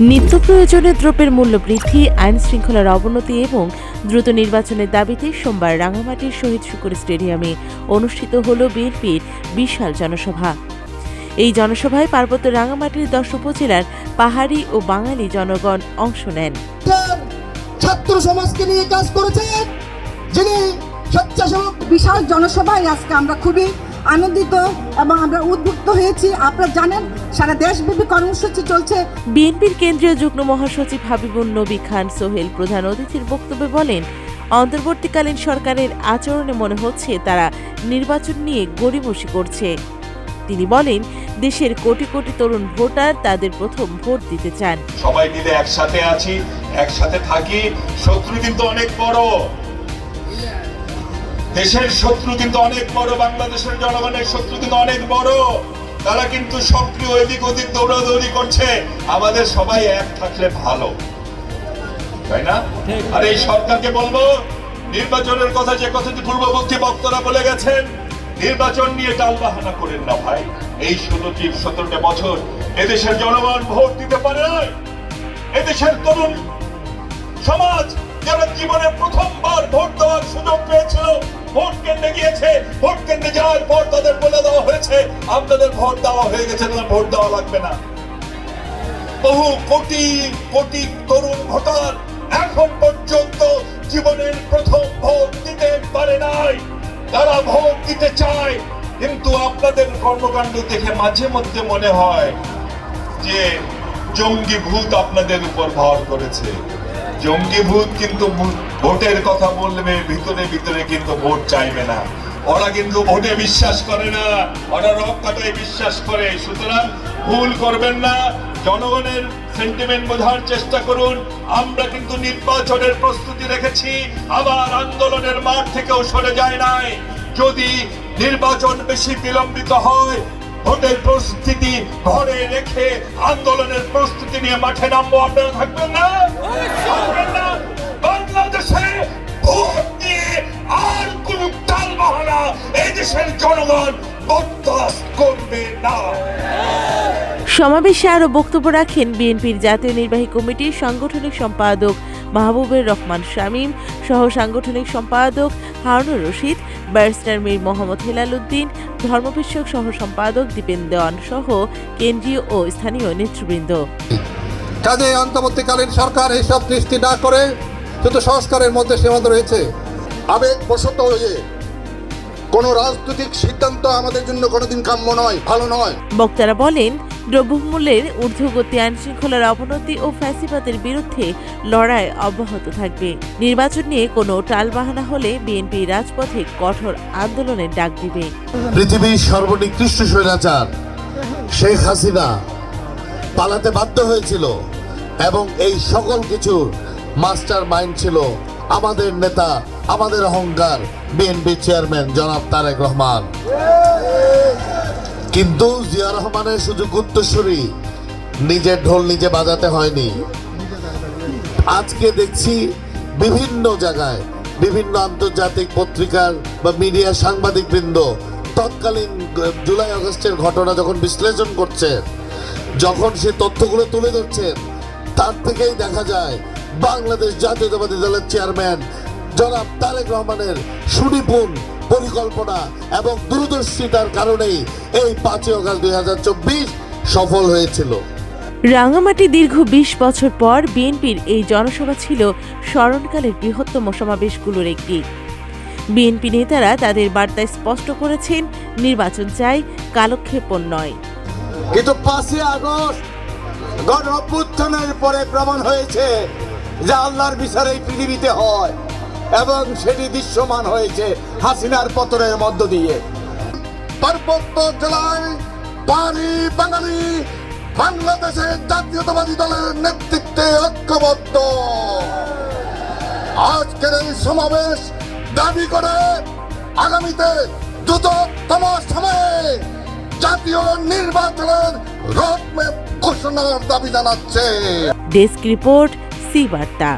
নিত্য প্রয়োজনীয় দ্রব্যের মূল্য বৃদ্ধি আইন শৃঙ্খলার অবনতি এবং দ্রুত নির্বাচনের দাবিতে সোমবার রাঙামাটির শহীদ শুকুর স্টেডিয়ামে অনুষ্ঠিত হল বিএনপির বিশাল জনসভা। এই জনসভায় পার্বত্য রাঙামাটির দশ উপজেলার পাহাড়ি ও বাঙালি জনগণ অংশ নেন। ছাত্র সমাজকে নিয়ে কাজ করেছেন যিনি স্বেচ্ছাসেবক। বিশাল জনসভায় আজকে আমরা খুবই আনন্দিত এবং আমরা উদ্বুদ্ধ হয়েছি। আপনারা জানেন সারা দেশব্যাপী কর্মসূচি চলছে। বিএনপির কেন্দ্রীয় যুগ্ম মহাসচিব হাবিবুন নবী খান সোহেল প্রধান অতিথির বক্তব্যে বলেন অন্তর্বর্তীকালীন সরকারের আচরণে মনে হচ্ছে তারা নির্বাচন নিয়ে গড়িমসি করছে। তিনি বলেন দেশের কোটি কোটি তরুণ ভোটার তাদের প্রথম ভোট দিতে চান। সবাই মিলে একসাথে আছি একসাথে থাকি। শত্রু কিন্তু অনেক বড়। দেশের শত্রু কিন্তু অনেক বড় বাংলাদেশের জনগণের শত্রু কিন্তু অনেক বড়। তারা কিন্তু সক্রিয় এদিক ওদিক দৌড়াদৌড়ি করছে। আমাদের সবাই এক থাকলে ভালো। তাই না? আর এই সরকারকে বলব নির্বাচনের কথা যে কথাটি পূর্ববর্তী বক্তারা বলে গেছেন নির্বাচন নিয়ে টালবাহানা করেন না ভাই। এই ষোলোটি সতেরোটা বছর এদেশের জনগণ ভোট দিতে পারে নাই। এদেশের তরুণ সমাজ যারা জীবনে প্রথমবার ভোট দেওয়ার সুযোগ পেয়েছিল ভোট কেন্দ্রে গিয়েছে, ভোট কেন্দ্রে যাওয়ার পর তাদের বলে দেওয়া হয়েছে আপনাদের ভোট দেওয়া হয়ে গেছে ভোট দেওয়া লাগবে না। বহু কোটি কোটি তরুণ ভোটার এখন পর্যন্ত জীবনের প্রথম ভোট দিতে পারে নাই। তারা ভোট দিতে চায়, কিন্তু আপনাদের কর্মকাণ্ড দেখে মাঝে মধ্যে মনে হয় যে জঙ্গি ভূত আপনাদের উপর ভর করেছে। জঙ্গি ভূত কিন্তু ভোটের কথা বলবে, ভিতরে ভিতরে কিন্তু ভোট চাইবে না। ওরা কিন্তু ভোটে বিশ্বাস করে না, ওরা রক বিশ্বাস করে। সুতরাং ভুল করবেন না, জনগণের সেন্টিমেন্ট বোঝার চেষ্টা করুন। আমরা কিন্তু নির্বাচনের প্রস্তুতি রেখেছি, আবার আন্দোলনের মাঠ থেকেও সরে যায় নাই। যদি নির্বাচন বেশি বিলম্বিত হয় ভোটের প্রস্তুতি ঘরে রেখে আন্দোলনের প্রস্তুতি নিয়ে মাঠে নামবো। আপনারা থাকবেন না? বাংলাদেশে ভোট নিয়ে আর কোন টাল এই জনগণ সমাবেশে আরও বক্তব্য রাখেন বিএনপির জাতীয় নির্বাহী কমিটির সাংগঠনিক সম্পাদক মাহবুবের রহমান শামীম সহ সাংগঠনিক সম্পাদক হারুনুর রশিদ ব্যারিস্টার মীর মোহাম্মদ হেলাল উদ্দিন ধর্মবিষয়ক সহ সম্পাদক দীপেন দেওয়ান সহ কেন্দ্রীয় ও স্থানীয় নেতৃবৃন্দ। কাজে অন্তর্বর্তীকালীন সরকার এসব দৃষ্টি না করে শুধু সংস্কারের মধ্যে সীমান্ত রয়েছে। আবেগ বশত হয়ে কোনো রাজনৈতিক সিদ্ধান্ত আমাদের জন্য কোনোদিন কাম্য নয় ভালো নয়। বক্তারা বলেন দ্রব্যমূল্যের ঊর্ধ্বগতি আইন শৃঙ্খলার অবনতি ও ফ্যাসিবাদের বিরুদ্ধে লড়াই অব্যাহত থাকবে। নির্বাচন নিয়ে কোনো টালবাহানা হলে বিএনপি রাজপথে কঠোর আন্দোলনের ডাক দিবে। পৃথিবীর সর্বনিকৃষ্ট স্বৈরাচার শেখ হাসিনা পালাতে বাধ্য হয়েছিল এবং এই সকল কিছুর মাস্টার মাইন্ড ছিল আমাদের নেতা, আমাদের অহংকার। বিএনপি চেয়ারম্যান জনাব তারেক রহমান। কিন্তু জিয়া রহমানের সুযোগ গুপ্তস্বরী নিজের ঢোল নিজে বাজাতে হয়নি। আজকে দেখছি বিভিন্ন জায়গায়, বিভিন্ন আন্তর্জাতিক পত্রিকার বা মিডিয়া সাংবাদিক বৃন্দ তৎকালীন জুলাই আগস্টের ঘটনা যখন বিশ্লেষণ করছে, যখন সে তথ্যগুলো তুলে ধরছেন তার থেকেই দেখা যায় বাংলাদেশ জাতীয়তাবাদী দলের চেয়ারম্যান জনাব তারেক রহমানের সুনিপুণ পরিকল্পনা এবং দূরদর্শিতার কারণেই এই পাঁচই অগাস্ট দুই সফল হয়েছিল। রাঙামাটি দীর্ঘ বিশ বছর পর বিএনপির এই জনসভা ছিল স্মরণকালের বৃহত্তম সমাবেশগুলোর একটি। বিএনপি নেতারা তাদের বার্তায় স্পষ্ট করেছেন নির্বাচন চাই কালক্ষেপণ নয়। কিন্তু পাঁচই আগস্ট গণ অভ্যুত্থানের পরে প্রমাণ হয়েছে যে আল্লাহর বিচার এই পৃথিবীতে হয়। এবং সেটি দৃশ্যমান হয়েছে হাসিনার পতনের মধ্য দিয়ে। পার্বত্য জেলায় পানি বাঙালি বাংলাদেশের জাতীয়তাবাদী দলের নেতৃত্বে ঐক্যবদ্ধ। আজকের এই সমাবেশ দাবি করে আগামীতে দ্রুততম সময়ে জাতীয় নির্বাচনের রোডম্যাপ ঘোষণার দাবি জানাচ্ছে। ডেস্ক রিপোর্ট, সি বার্তা।